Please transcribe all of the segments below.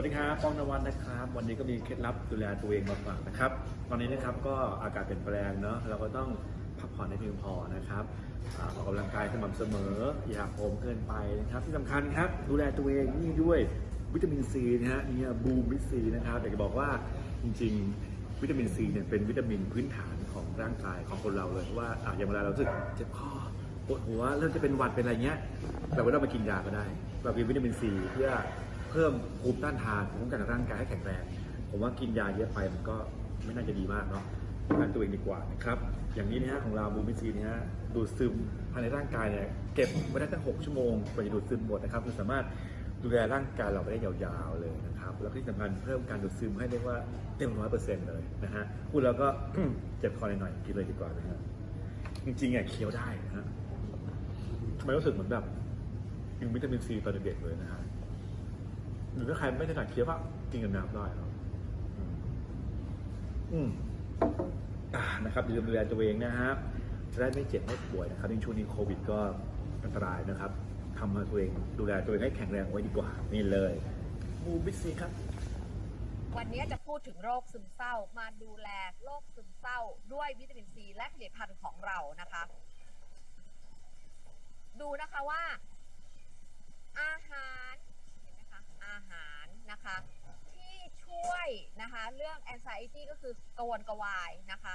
วัสดีครับป้องนวัฒน์นะครับ วันนี้ก็มีเคล็ดลับดูแลตัวเองมาฝากนะครับ ตอนนี้นะครับก็อากาศเปลี่ยนแปลงเนาะเราก็ต้องพักผ่อนให้เพียงพอนะครับออกกำลังกายสม่ำเสมอ อย่าโหมเกินไปนะครับ ที่สำคัญครับดูแลตัวเองนี่ด้วยวิตามินซีนะฮะนี่บูมวิตซีนะครับอยากจะบอกว่าจริงๆ วิตามินซีเนี่ยเป็นวิตามินพื้นฐานของร่างกายของคนเราเลยว่าอะอย่างเวลาเราสึกเจ็บคอปวดหัวเริ่มจะเป็นหวัดเป็นอะไรเงี้ยเราก็ต้องมากินยาก็ได้ เรากินวิตามินซีเพื่อ เพิ่มภูมิต้านทานภูมิคุ้มกันร่างกายให้แข็งแรง ผมว่ากินยาเยอะไปมันก็ไม่น่าจะดีมากเนาะดูแลตัวเองดีกว่านะครับ อย่างนี้นะฮะของเราบูมิซีนี่ฮะดูดซึมภายในร่างกายเนี่ยเก็บไว้ได้ตั้ง 6 ชั่วโมงกว่าจะดูดซึมหมดนะครับคือสามารถดูแลร่างกายเราไปได้ยาวๆเลยนะครับ แล้วที่สำคัญเพิ่มการดูดซึมให้เรียกว่าเต็มร้อยเปอร์เซ็นต์เลยนะฮะพูดแล้วก็ เจ็บคอหน่อยๆกินเลยดีกว่านะฮะจริงๆอะเคี้ยวได้นะฮะทำไมรู้สึกเหมือนแบบกินวิตามินซีตอนเด็กๆเลยนะฮะ หรือถ้าใครไม่ถนัดเคี้ยวก็กินกับน้ำได้ครับอืมอืมอ่านะครับอย่าลืมดูแลตัวเองนะฮะจะได้ไม่เจ็บไม่ป่วยนะครับในช่วงนี้โควิดก็อันตรายนะครับทำให้ตัวเองดูแลตัวเองให้แข็งแรงไว้ดีกว่านี่เลยบูบิซีครับ วันนี้จะพูดถึงโรคซึมเศร้ามาดูแลโรคซึมเศร้าด้วยวิตามินซีและผลิตภัณฑ์ของเรานะคะ ดูนะคะว่า อาหารเห็นไหมคะอาหารนะคะ ที่ช่วยนะคะ เรื่อง anxiety ก็คือกวนกวายนะคะ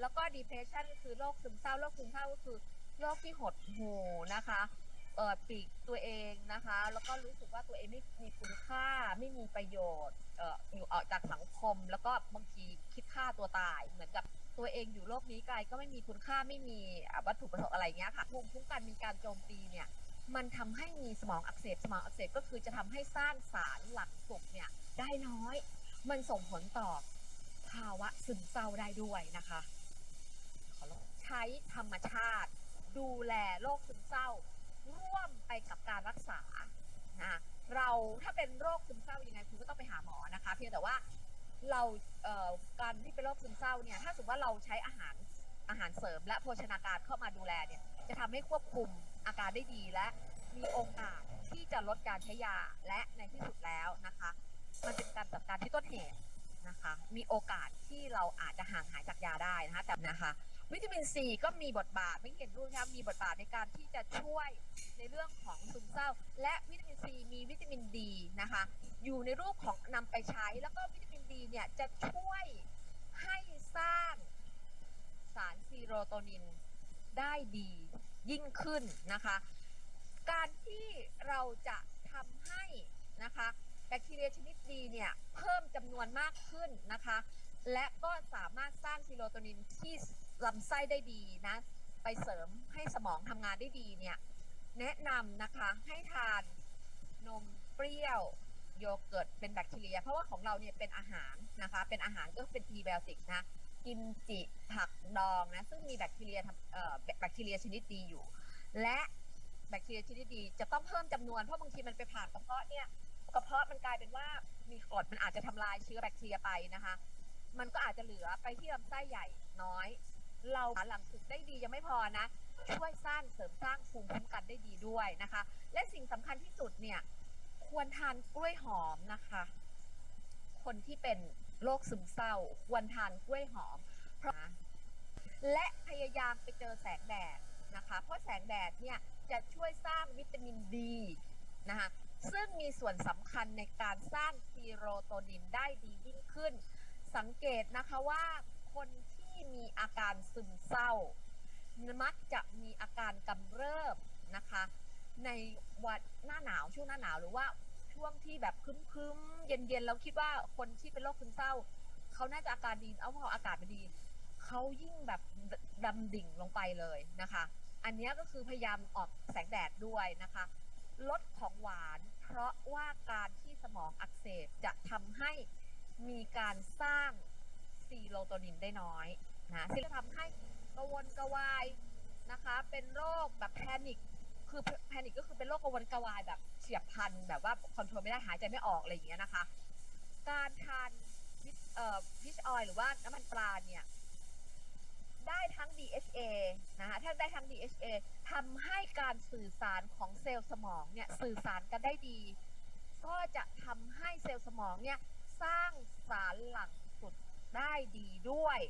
แล้วก็ depression คือโรคซึมเศร้าโรคซึมเศร้าก็คือโรคที่หดหู่นะคะเออปีกตัวเองนะคะ แล้วก็รู้สึกว่าตัวเองไม่มีคุณค่าไม่มีประโยชน์เอออยู่ออกจากสังคม แล้วก็บางทีคิดฆ่าตัวตาย เหมือนกับตัวเองอยู่โลกนี้ไกลก็ไม่มีคุณค่าไม่มีวัตถุประสงค์อะไรเงี้ยค่ะภูมิคุ้มกันมีการโจมตีเนี่ยมันทำให้มีสมองอักเสบสมองอักเสบก็คือจะทำให้สร้างสารหลังสุกเนี่ยได้น้อย มันส่งผลต่อภาวะซึมเศร้าได้ด้วยนะคะใช้ธรรมชาติ ดูแลโรคซึมเศร้า ร่วมไปกับการรักษานะเราถ้าเป็นโรคซึมเศร้ายังไงคุณก็ต้องไปหาหมอนะคะ เพียงแต่ว่าเราเอ่อการที่เป็นโรคซึมเศร้าเนี่ยถ้าสมมติว่าเราใช้อาหารอาหารเสริมและโภชนาการเข้ามาดูแลเนี่ยจะทำให้ควบคุมอาการได้ดีและมีโอกาสที่จะลดการใช้ยาและในที่สุดแล้วนะคะ นเหตุนะคะ มีโอกาสที่เราอาจจะห่างหายจากยาได้นะคะแต่นะคะ วิตามินซีก็มีบทบาทไม่เห็นด้นะครับมีบทบาทในการที่จะช่วยในเรื่องของซึมเศร้า และวิตามินซีมีวิตามินดีนะคะ อยู่ในรูปของนำไปใช้ แล้วก็วิตามินดีเนี่ยจะช่วยให้สร้างสารซีโรโทนินได้ดียิ่งขึ้นนะคะ การที่เราจะทำให้นะคะ แบคทีเรียชนิดดีเนี่ยเพิ่มจำนวนมากขึ้นนะคะ และก็สามารถสร้างซีโรโทนินที่ลำไส้ได้ดีนะไปเสริมให้สมองทำงานได้ดีเนี่ยแนะนำนะคะให้ทานนมเปรี้ยวโยเกิร์ตเป็นแบคทีเรีย เพราะว่าของเราเนี่ยเป็นอาหารนะคะ เป็นอาหารก็เป็นพรีไบโอติกนะกิมจิผักดองนะซึ่งมีแบคทีเรียทำเอ่อแบแบคทีเรียชนิดดีอยู่ และแบคทีเรียชนิดดีจะต้องเพิ่มจำนวนเพราะบางทีมันไปผ่านกระเพาะเนี่ย กระเพาะมันกลายเป็นว่ามีกรดมันอาจจะทำลายเชื้อแบคทีเรียไปนะคะ มันก็อาจจะเหลือไปที่ลำไส้ใหญ่น้อย เราหาหลังสุกได้ดียังไม่พอนะ ช่วยสร้างเสริมสร้างภูมิคุ้มกันได้ดีด้วยนะคะ และสิ่งสำคัญที่สุดเนี่ยควรทานกล้วยหอมนะคะ คนที่เป็นโรคซึมเศร้า ควรทานกล้วยหอม เพราะและพยายามไปเจอแสงแดดนะคะ เพราะแสงแดดเนี่ยจะช่วยสร้างวิตามินดีนะคะ ซึ่งมีส่วนสำคัญในการสร้างซีโรโทนินได้ดียิ่งขึ้น สังเกตนะคะว่าคนที่มีอาการซึมเศร้า มักจะมีอาการกำเริบนะคะ ในวันหน้าหนาวช่วงหน้าหนาวหรือว่าช่วงที่แบบคึ้มๆเย็นๆแล้วคิดว่าคนที่เป็นโรคซึมเศร้าเขาน่าจะอาการดีเอาพออากาศไม่ดีเขายิ่งแบบดำดิ่งลงไปเลยนะคะ อันนี้ก็คือพยายามออกแสงแดดด้วยนะคะ ลดของหวาน เพราะว่าการที่สมองอักเสบจะทำให้มีการสร้างซีโรโทนินได้น้อยนะซึ่งจะทำให้กระวนกระวายนะคะ เป็นโรคแบบแพนิคคือแพนิคก็คือเป็นโรคกระวนกระวายแบบเฉียบพลันแบบว่าคอนโทรลไม่ได้หายใจไม่ออกอะไรอย่างเงี้ยนะคะ การทานฟิชเอ่อฟิชออยหรือว่าน้ำมันปลาเนี่ย ได้ทั้ง DHA นะคะถ้าได้ทั้ง DHA ทำให้การสื่อสารของเซลล์สมองเนี่ยสื่อสารกันได้ดี ก็จะทำให้เซลล์สมองเนี่ยสร้างสารหลั่งสุดได้ดีด้วย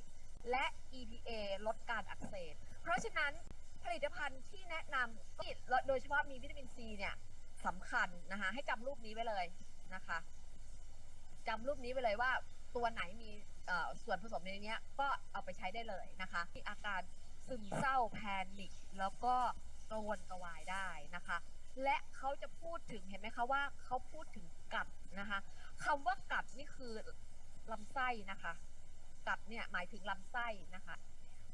และ EPA ลดการอักเสบ เพราะฉะนั้นผลิตภัณฑ์ที่แนะนำโดยเฉพาะมีวิตามินซีเนี่ยสำคัญนะคะให้จำรูปนี้ไว้เลยนะคะจำรูปนี้ไว้เลยว่าตัวไหนมี ส่วนผสมในนี้ก็เอาไปใช้ได้เลยนะคะมีอาการซึมเศร้าแพนิคแล้วก็กระวนกระวายได้นะคะ และเขาจะพูดถึงเห็นไหมคะว่าเขาพูดถึงกัดนะคะคำว่ากัดนี่คือลำไส้นะคะกัดเนี่ยหมายถึงลำไส้นะคะ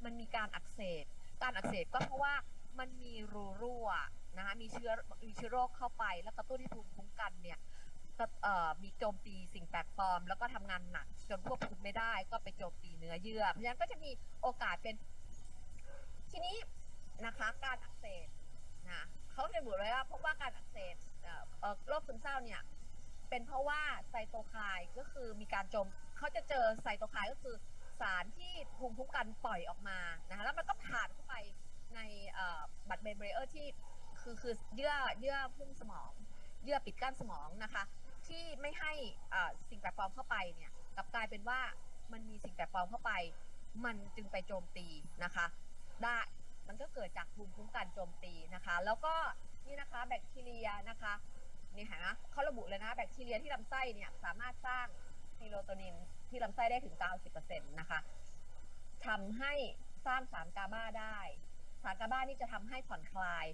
มันมีการอักเสบ การอักเสบก็เพราะว่ามันมีรูรั่วนะคะมีเชื้อมีเชื้อโรคเข้าไปแล้วกระตุ้นให้ภูมิคุ้มกันเนี่ย มีโจมตีสิ่งแปลกปลอม แล้วก็ทำงานหนักจนควบคุมไม่ได้ก็ไปโจมตีเนื้อเยื่อเพราะฉะนั้นก็จะมีโอกาสเป็น ทีนี้นะคะการอักเสบนะเขาจะบอกเลยว่าพบว่าการอักเสบเอ่อเอ่อโรคซึมเศร้าเนี่ยเป็นเพราะว่าไซโตไคน์ก็คือมีการโจมเขาจะเจอไซโตไคน์ก็คือสารที่ภูมิคุ้มกันปล่อยออกมานะคะแล้วมันก็ผ่านเข้าไปในบัตรเบรเออร์ที่คือคือเยื่อเยื่อพุ่มสมอง เยื่อปิดกั้นสมองนะคะ ที่ไม่ให้สิ่งแปลกปลอมเข้าไปเนี่ยกลับกลายเป็นว่ามันมีสิ่งแปลกปลอมเข้าไป มันจึงไปโจมตีนะคะ ได้มันก็เกิดจากภูมิคุ้มกันโจมตีนะคะ แล้วก็นี่นะคะแบคทีเรียนะคะนี่เห็นไหมเขาระบุเลยนะแบคทีเรียที่ลำไส้เนี่ยสามารถสร้างซีโรโทนินที่ลำไส้ได้ถึง 90%นะคะทำให้สร้างสารกาบาได้ สารกาบานี่จะทำให้ผ่อนคลาย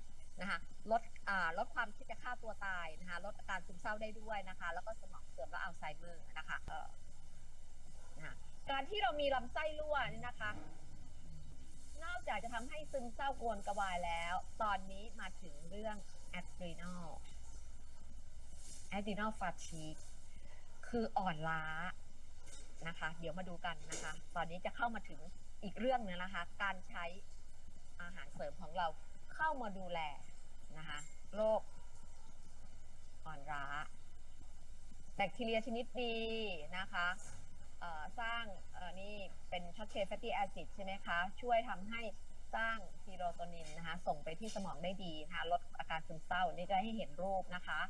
นะคะลดอ่าลดความคิดจะฆ่าตัวตายนะคะลดอาการซึมเศร้าได้ด้วยนะคะ แล้วก็สมองเสื่อมและอัลไซเมอร์นะคะเออนะการที่เรามีลำไส้รั่วนี่นะคะ นอกจากจะทำให้ซึมเศร้ากวนกระวายแล้ว ตอนนี้มาถึงเรื่อง adrenal adrenal fatigue คืออ่อนล้านะคะ เดี๋ยวมาดูกันนะคะ ตอนนี้จะเข้ามาถึงอีกเรื่องหนึงนะคะ การใช้อาหารเสริมของเราเข้ามาดูแล นะคะโรคอ่อนล้า แบคทีเรียชนิดดีนะคะสร้างนี่เป็นช็อตเชฟแฟตตี้แอซิดใช่ไหมคะ ช่วยทำให้สร้างซีโรโทนินนะคะ ส่งไปที่สมองได้ดีนะคะลดอาการซึมเศร้านี่จะให้เห็นรูปนะคะ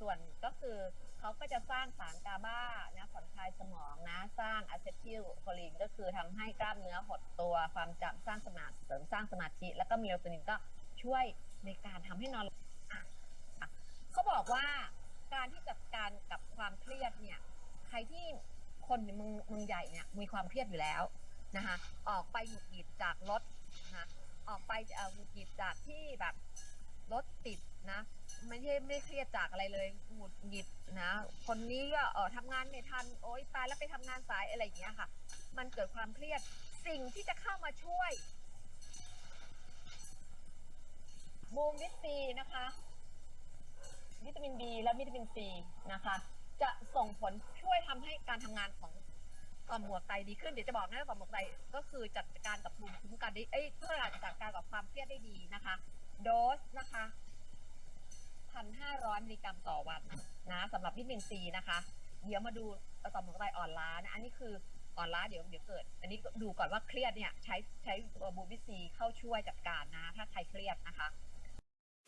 ส่วนก็คือเขาก็จะสร้างสารกาบานะผ่อนคลายสมองนะ สร้างอะเซทิลโคลินก็คือทำให้กล้ามเนื้อหดตัวความจำสร้างสมาธิเสริมสร้างสมาธิ แล้วก็เมลาโทนินก็ช่วย ในการทำให้นอนหลับเขาบอกว่าการที่จัดการกับความเครียดเนี่ย ใครที่คนในเมืองเมืองใหญ่เนี่ยมีความเครียดอยู่แล้วนะคะออกไปหงุดหงิดจากรถนะคะออกไปหงุดหงิดจากที่แบบรถติดนะไม่ใช่ไม่เครียดจากอะไรเลยหงุดหงิดนะ คนนี้ก็เออทำงานไม่ทันโอ๊ยตายแล้วไปทำงานสายอะไรอย่างเงี้ยค่ะ มันเกิดความเครียดสิ่งที่จะเข้ามาช่วย บูมวิตซีนะคะ วิตามิน B และวิตามิน C นะคะ จะส่งผลช่วยทำให้การทำงานของต่อมหมวกไตดีขึ้นเดี๋ยวจะบอกนะว่าต่อมหมวกไตก็คือจัดการกับภูมิคุ้มกันได้เอ้ยเพื่อจัดการกับความเครียดได้ดีนะคะ โดสนะคะพันห้าร้อยมิลลิกรัมต่อวันนะสำหรับวิตามิน C นะคะ เดี๋ยวมาดูต่อมหมวกไตอ่อนล้านะอันนี้คืออ่อนล้าเดี๋ยวเดี๋ยวเกิด อันนี้ดูก่อนว่าเครียดเนี่ยใช้ใช้บูบิซีเข้าช่วยจัดการนะ ถ้าใครเครียดนะคะ